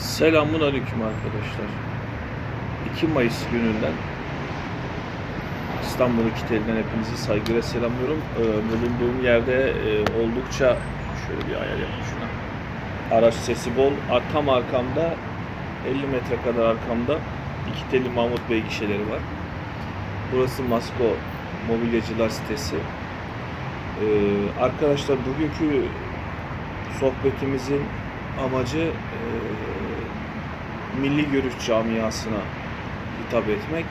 Selamun Aleyküm arkadaşlar. 2 Mayıs gününden İstanbul İkiteli'den hepinizi saygıyla selamlıyorum. Ee, bulunduğum yerde e, oldukça şöyle bir ayar yapayım şuna. Araç sesi bol. Ar- Tam arkamda 50 metre kadar arkamda İkiteli Mahmut Bey gişeleri var. Burası Masko mobilyacılar sitesi. Ee, arkadaşlar bugünkü sohbetimizin amacı e, milli görüş camiasına hitap etmek.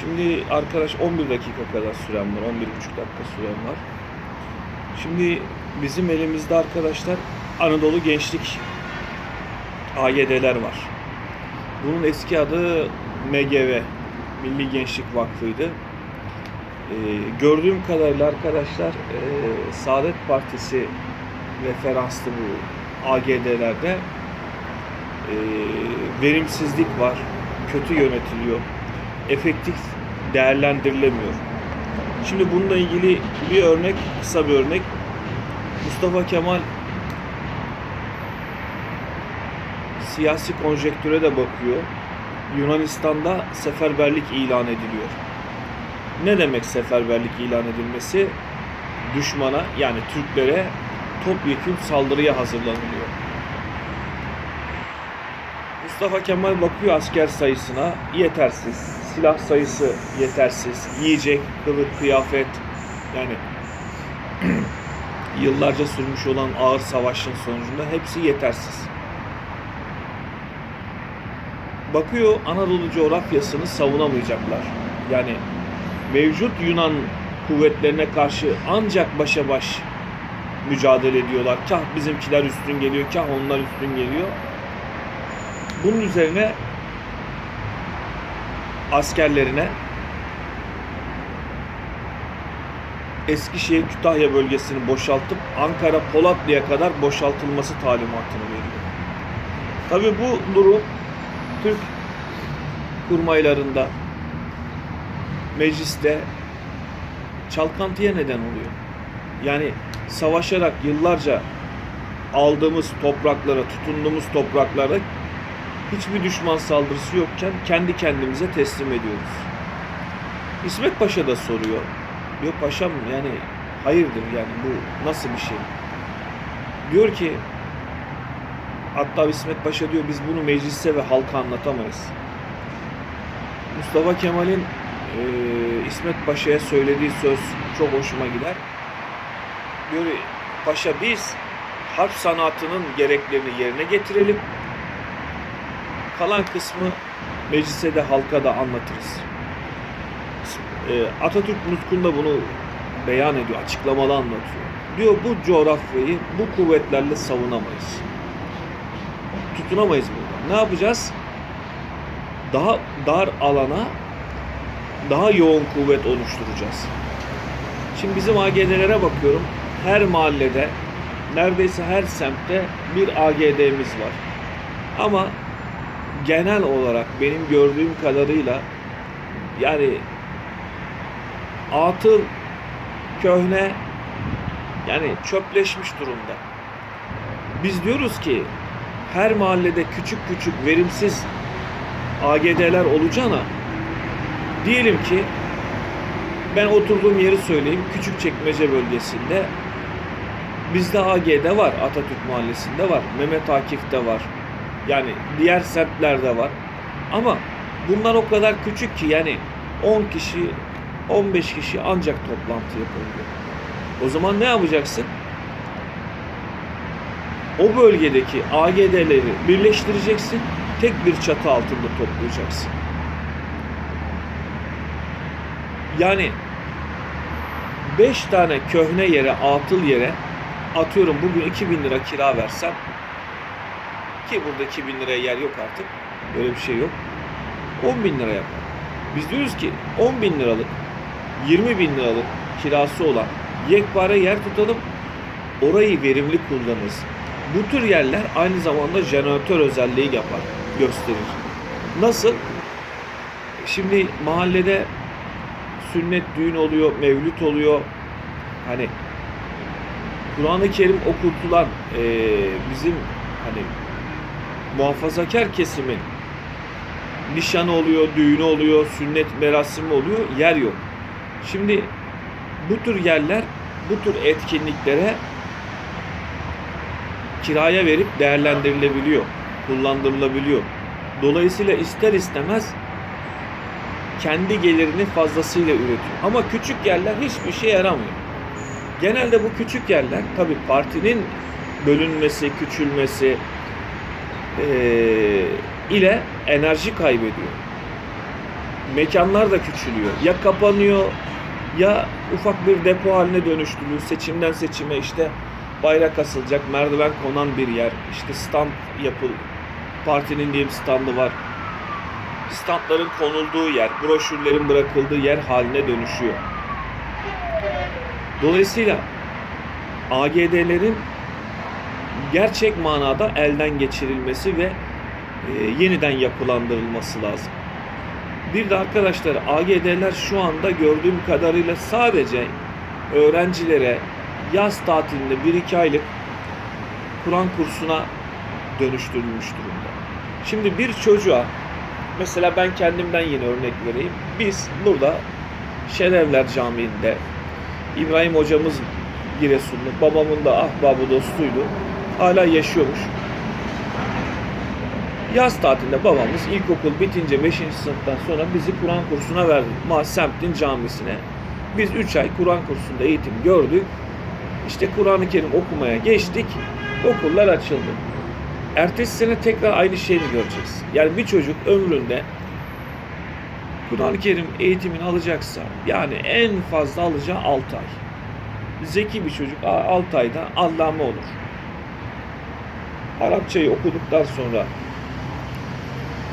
Şimdi arkadaş 11 dakika kadar süren var, 11,5 dakika süren var. Şimdi bizim elimizde arkadaşlar Anadolu Gençlik AGD'ler var. Bunun eski adı MGV, Milli Gençlik Vakfı'ydı. Ee, gördüğüm kadarıyla arkadaşlar e, Saadet Partisi referanslı bu AGD'lerde verimsizlik var, kötü yönetiliyor, efektif değerlendirilemiyor. Şimdi bununla ilgili bir örnek, kısa bir örnek. Mustafa Kemal siyasi konjektüre de bakıyor. Yunanistan'da seferberlik ilan ediliyor. Ne demek seferberlik ilan edilmesi? Düşmana yani Türklere topyekun saldırıya hazırlanılıyor. Mustafa Kemal bakıyor asker sayısına yetersiz, silah sayısı yetersiz, yiyecek, kılık, kıyafet yani yıllarca sürmüş olan ağır savaşın sonucunda hepsi yetersiz. Bakıyor Anadolu coğrafyasını savunamayacaklar. Yani mevcut Yunan kuvvetlerine karşı ancak başa baş mücadele ediyorlar. Kah bizimkiler üstün geliyor, kah onlar üstün geliyor. Bunun üzerine askerlerine Eskişehir Kütahya bölgesini boşaltıp Ankara Polatlı'ya kadar boşaltılması talimatını veriyor. Tabi bu durum Türk kurmaylarında mecliste çalkantıya neden oluyor. Yani savaşarak yıllarca aldığımız topraklara, tutunduğumuz topraklara hiçbir düşman saldırısı yokken kendi kendimize teslim ediyoruz. İsmet Paşa da soruyor. Yok paşam yani hayırdır yani bu nasıl bir şey? Diyor ki hatta İsmet Paşa diyor biz bunu meclise ve halka anlatamayız. Mustafa Kemal'in e, İsmet Paşa'ya söylediği söz çok hoşuma gider. Diyor paşa biz harp sanatının gereklerini yerine getirelim. Kalan kısmı meclise de halka da anlatırız. E, Atatürk nutkunda bunu beyan ediyor, açıklamalı anlatıyor. Diyor bu coğrafyayı bu kuvvetlerle savunamayız. Tutunamayız burada. Ne yapacağız? Daha dar alana daha yoğun kuvvet oluşturacağız. Şimdi bizim AGD'lere bakıyorum. Her mahallede, neredeyse her semtte bir AGD'miz var. Ama genel olarak benim gördüğüm kadarıyla yani atıl, köhne yani çöpleşmiş durumda. Biz diyoruz ki her mahallede küçük küçük verimsiz AGD'ler olacağına diyelim ki ben oturduğum yeri söyleyeyim. Küçükçekmece bölgesinde bizde AG'de var. Atatürk Mahallesi'nde var. Mehmet Akif'te var. Yani diğer semtlerde var. Ama bunlar o kadar küçük ki yani 10 kişi 15 kişi ancak toplantı yapabiliyor. O zaman ne yapacaksın? O bölgedeki AGD'leri birleştireceksin. Tek bir çatı altında toplayacaksın. Yani 5 tane köhne yere, atıl yere atıyorum bugün 2000 lira kira versem ki burada 2000 liraya yer yok artık. Böyle bir şey yok. 10 bin lira yapar. Biz diyoruz ki 10 bin liralık 20 bin liralık kirası olan yekpare yer tutalım. Orayı verimli kullanırız. Bu tür yerler aynı zamanda jeneratör özelliği yapar, gösterir. Nasıl? Şimdi mahallede sünnet düğün oluyor, mevlüt oluyor. Hani Kur'an-ı Kerim okutulan eee, bizim hani muhafazakar kesimin nişanı oluyor, düğünü oluyor, sünnet merasimi oluyor, yer yok. Şimdi bu tür yerler, bu tür etkinliklere kiraya verip değerlendirilebiliyor, kullandırılabiliyor. Dolayısıyla ister istemez kendi gelirini fazlasıyla üretiyor. Ama küçük yerler hiçbir şey yaramıyor. Genelde bu küçük yerler tabii partinin bölünmesi, küçülmesi eee, ile enerji kaybediyor. Mekanlar da küçülüyor. Ya kapanıyor ya ufak bir depo haline dönüştürülüyor. Seçimden seçime işte bayrak asılacak, merdiven konan bir yer. İşte stand yapıl, partinin diyelim standı var. Standların konulduğu yer, broşürlerin bırakıldığı yer haline dönüşüyor. Dolayısıyla AGD'lerin gerçek manada elden geçirilmesi ve e, yeniden yapılandırılması lazım. Bir de arkadaşlar AGD'ler şu anda gördüğüm kadarıyla sadece öğrencilere yaz tatilinde 1-2 aylık Kur'an kursuna dönüştürülmüş durumda. Şimdi bir çocuğa mesela ben kendimden yine örnek vereyim. Biz burada Şerevler Camii'nde İbrahim hocamız Giresunlu, babamın da ahbabı dostuydu. Hala yaşıyormuş. Yaz tatilinde babamız ilkokul bitince 5. sınıftan sonra bizi Kur'an kursuna verdi. Ma semtin camisine. Biz 3 ay Kur'an kursunda eğitim gördük. İşte Kur'an-ı Kerim okumaya geçtik. Okullar açıldı. Ertesi sene tekrar aynı şeyi göreceğiz. Yani bir çocuk ömründe Kur'an-ı Kerim eğitimini alacaksa yani en fazla alacağı 6 ay. Zeki bir çocuk 6 ayda allame olur. Arapçayı okuduktan sonra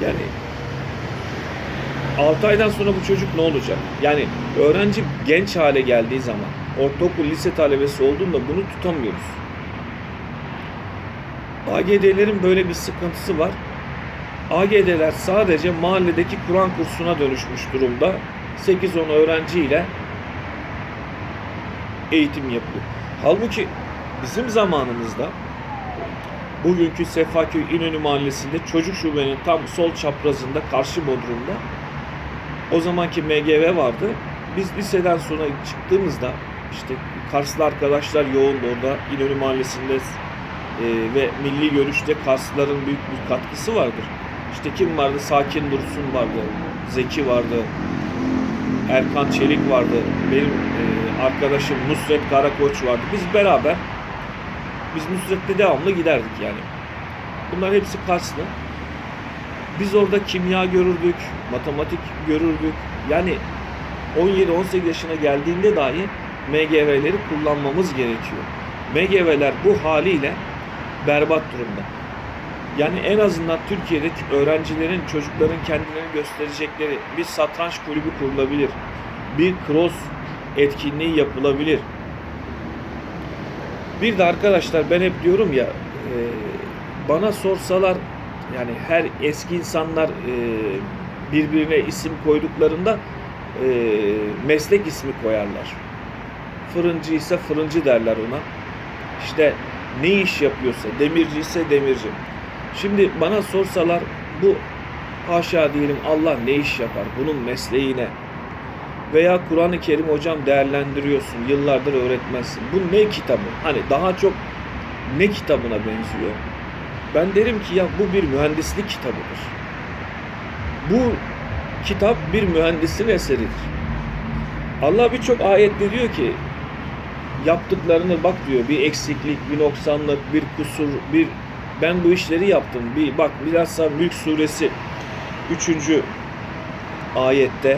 yani 6 aydan sonra bu çocuk ne olacak? Yani öğrenci genç hale geldiği zaman ortaokul, lise talebesi olduğunda bunu tutamıyoruz. AGD'lerin böyle bir sıkıntısı var. AGD'ler sadece mahalledeki Kur'an kursuna dönüşmüş durumda. 8-10 öğrenciyle eğitim yapıyor. Halbuki bizim zamanımızda bugünkü Sefaköy İnönü Mahallesi'nde çocuk şubenin tam sol çaprazında karşı bodrumda o zamanki MGV vardı. Biz liseden sonra çıktığımızda işte Karslı arkadaşlar yoğundu orada İnönü Mahallesi'nde e, ve milli görüşte Karslıların büyük bir katkısı vardır. İşte kim vardı? Sakin Dursun vardı. Zeki vardı. Erkan Çelik vardı. Benim e, arkadaşım Nusret Karakoç vardı. Biz beraber biz Nusret'le devamlı giderdik yani. Bunlar hepsi Karslı. Biz orada kimya görürdük, matematik görürdük. Yani 17-18 yaşına geldiğinde dahi MGV'leri kullanmamız gerekiyor. MGV'ler bu haliyle berbat durumda. Yani en azından Türkiye'deki öğrencilerin, çocukların kendilerini gösterecekleri bir satranç kulübü kurulabilir. Bir cross etkinliği yapılabilir. Bir de arkadaşlar ben hep diyorum ya e, bana sorsalar yani her eski insanlar e, birbirine isim koyduklarında e, meslek ismi koyarlar. Fırıncı ise fırıncı derler ona. İşte ne iş yapıyorsa, demirci ise demirci. Şimdi bana sorsalar bu haşa diyelim Allah ne iş yapar, bunun mesleği ne? Veya Kur'an-ı Kerim hocam değerlendiriyorsun, yıllardır öğretmezsin. Bu ne kitabı? Hani daha çok ne kitabına benziyor? Ben derim ki ya bu bir mühendislik kitabıdır. Bu kitap bir mühendisin eseridir. Allah birçok ayette diyor ki yaptıklarını bak diyor bir eksiklik, bir noksanlık, bir kusur, bir ben bu işleri yaptım. Bir bak bilhassa Mülk suresi 3. ayette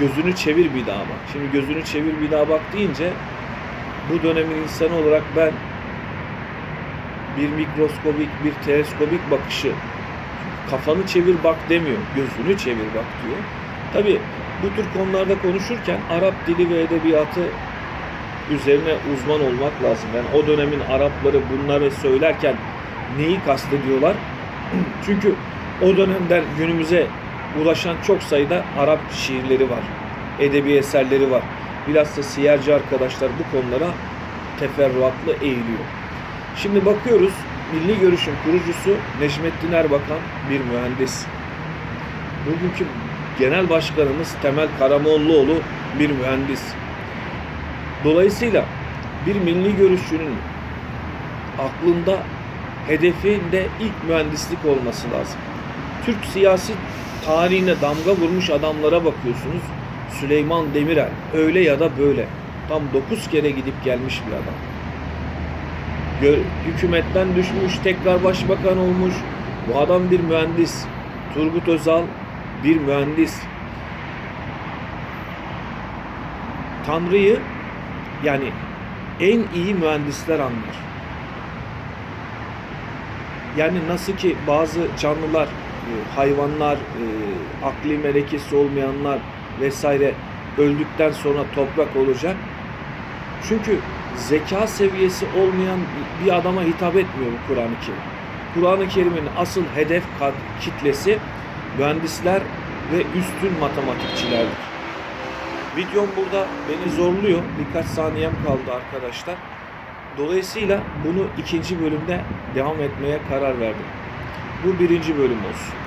gözünü çevir bir daha bak. Şimdi gözünü çevir bir daha bak deyince bu dönemin insanı olarak ben bir mikroskobik, bir teleskobik bakışı kafanı çevir bak demiyor. Gözünü çevir bak diyor. Tabi bu tür konularda konuşurken Arap dili ve edebiyatı üzerine uzman olmak lazım. Yani o dönemin Arapları bunları söylerken neyi kastediyorlar? Çünkü o dönemden günümüze ulaşan çok sayıda Arap şiirleri var. Edebi eserleri var. Bilhassa siyerci arkadaşlar bu konulara teferruatlı eğiliyor. Şimdi bakıyoruz Milli Görüş'ün kurucusu Necmettin Erbakan bir mühendis. Bugünkü genel başkanımız Temel Karamollaoğlu bir mühendis. Dolayısıyla bir milli görüşçünün aklında hedefinde ilk mühendislik olması lazım. Türk siyasi tarihine damga vurmuş adamlara bakıyorsunuz. Süleyman Demirel öyle ya da böyle tam 9 kere gidip gelmiş bir adam. Gö- hükümetten düşmüş, tekrar başbakan olmuş. Bu adam bir mühendis. Turgut Özal bir mühendis. Tanrı'yı yani en iyi mühendisler anlar. Yani nasıl ki bazı canlılar, hayvanlar, e, akli melekesi olmayanlar vesaire öldükten sonra toprak olacak. Çünkü zeka seviyesi olmayan bir adama hitap etmiyor bu Kur'an-ı Kerim. Kur'an-ı Kerim'in asıl hedef kitlesi mühendisler ve üstün matematikçilerdir. Videom burada beni zorluyor. Birkaç saniyem kaldı arkadaşlar. Dolayısıyla bunu ikinci bölümde devam etmeye karar verdim. Bu birinci bölüm olsun.